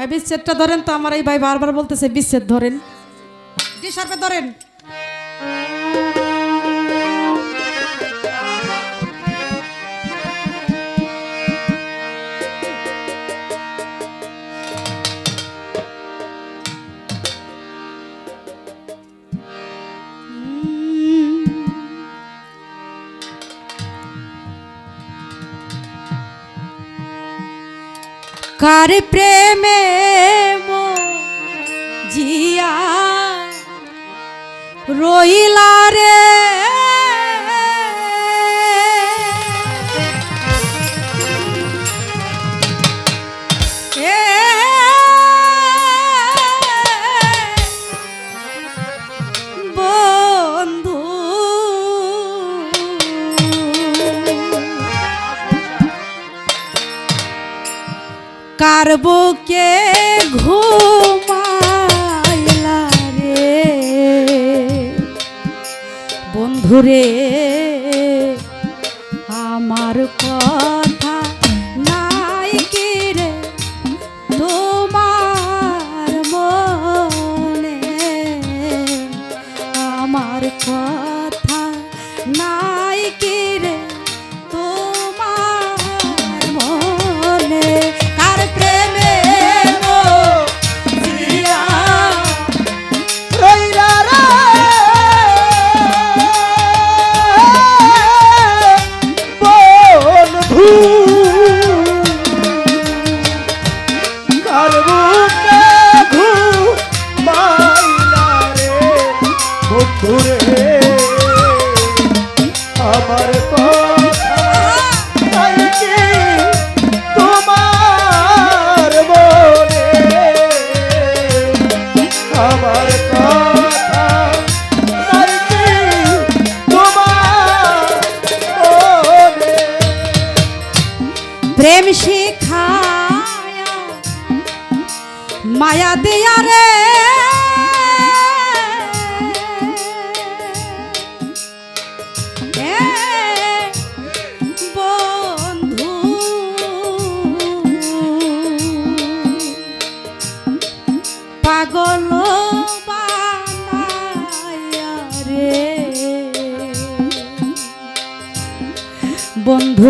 ভাই বিচ্ছেদটা ধরেন তো আমার এই ভাই বারবার বলতেছে বিচ্ছেদ ধরেন। সার্পে ধরেন। কার প্রেমে জিয়া রইলা রে। কার বুকে ঘুমাইলা রে? বন্ধুরে, আমার কথা নাই কি রে? তোমার মনে আমার কথা নাই আমার কথা। তাই কি মায়া দিয়া রে।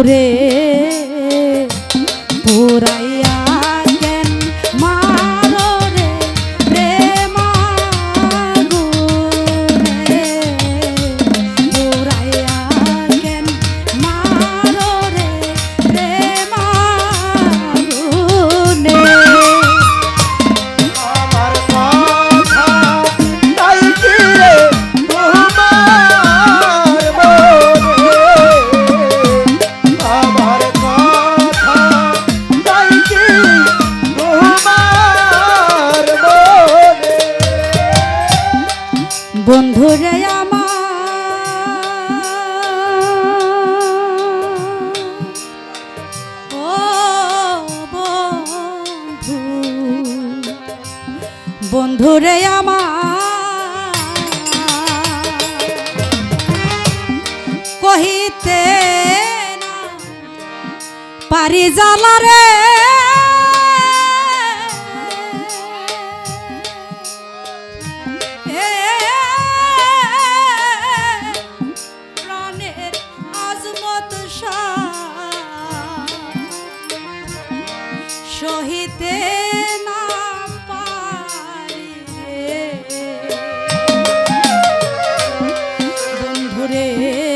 বন্ধুরে পুরাইয়া বন্ধুরে আমার কহিতে পারি জ্বালা রে। এ প্রাণের আজমত সহিতে বন্ধুরে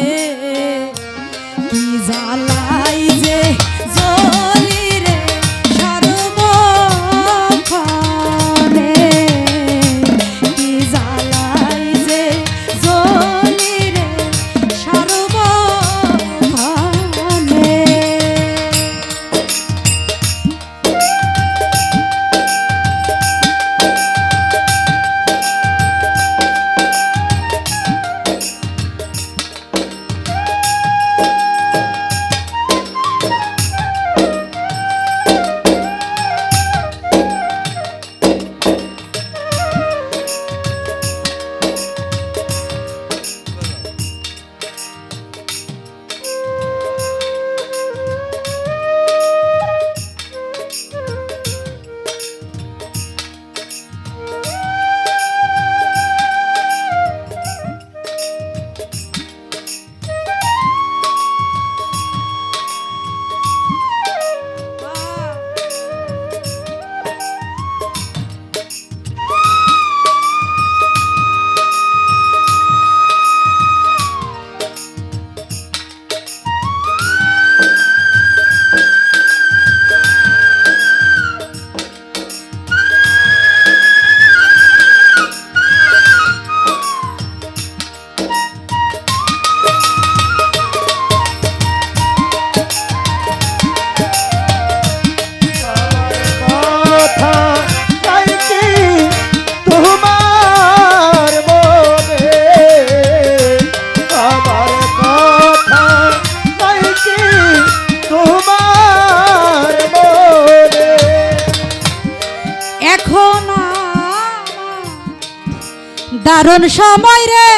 দারুণ সময় রে।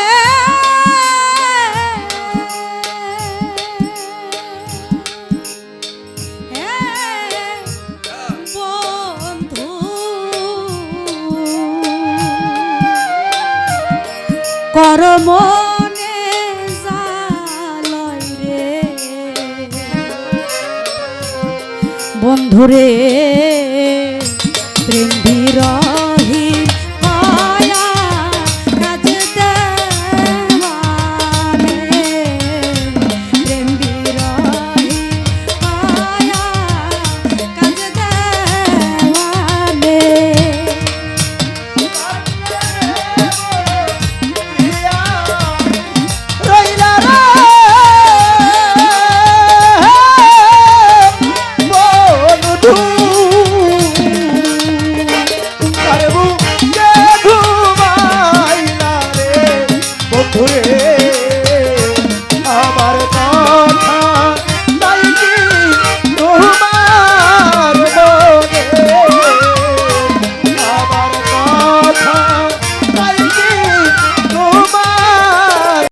করমনে বন্ধুরে প্রেম বিরহ